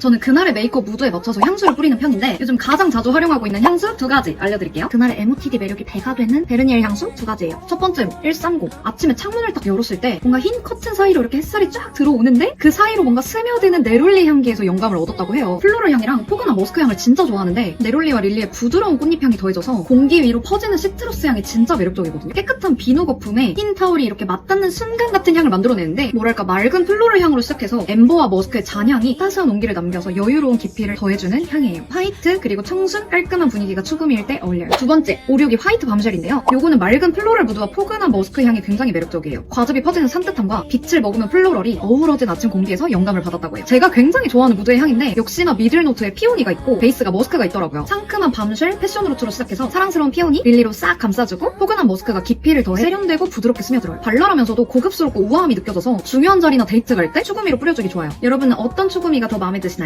저는 그날의 메이크업 무드에 맞춰서 향수를 뿌리는 편인데 요즘 가장 자주 활용하고 있는 향수 두 가지 알려드릴게요. 그날의 MOTD 매력이 배가 되는 베르니엘 향수 두 가지예요. 첫 번째로 130. 아침에 창문을 딱 열었을 때 뭔가 흰 커튼 사이로 이렇게 햇살이 쫙 들어오는데 그 사이로 뭔가 스며드는 네롤리 향기에서 영감을 얻었다고 해요. 플로럴 향이랑 포근한 머스크 향을 진짜 좋아하는데 네롤리와 릴리의 부드러운 꽃잎 향이 더해져서 공기 위로 퍼지는 시트러스 향이 진짜 매력적이거든요. 깨끗한 비누 거품에 흰 타올이 이렇게 맞닿는 순간 같은 향을 만들어내는데 뭐랄까 맑은 플로럴 향으로 시작해서 엠버와 머스크의 잔향이 따스한 온기를 남겨 서 여유로운 깊이를 더해주는 향이에요. 화이트 그리고 청순 깔끔한 분위기가 추구미일 때 어울려요. 두 번째 오륙이 화이트 밤쉘인데요. 요거는 맑은 플로럴 무드와 포근한 머스크 향이 굉장히 매력적이에요. 과즙이 퍼지는 산뜻함과 빛을 머금은 플로럴이 어우러진 아침 공기에서 영감을 받았다고 해요. 제가 굉장히 좋아하는 무드의 향인데 역시나 미들노트에 피오니가 있고 베이스가 머스크가 있더라고요. 상큼한 밤쉘 패션루트로 시작해서 사랑스러운 피오니 릴리로 싹 감싸주고 포근한 머스크가 깊이를 더해 세련되고 부드럽게 스며들어요. 발랄하면서도 고급스럽고 우아함이 느껴져서 중요한 자리나 데이트 갈 때 추구미로 뿌려주기 좋아요. 여러분은 어떤 추구미가 더 마음에 드시나요?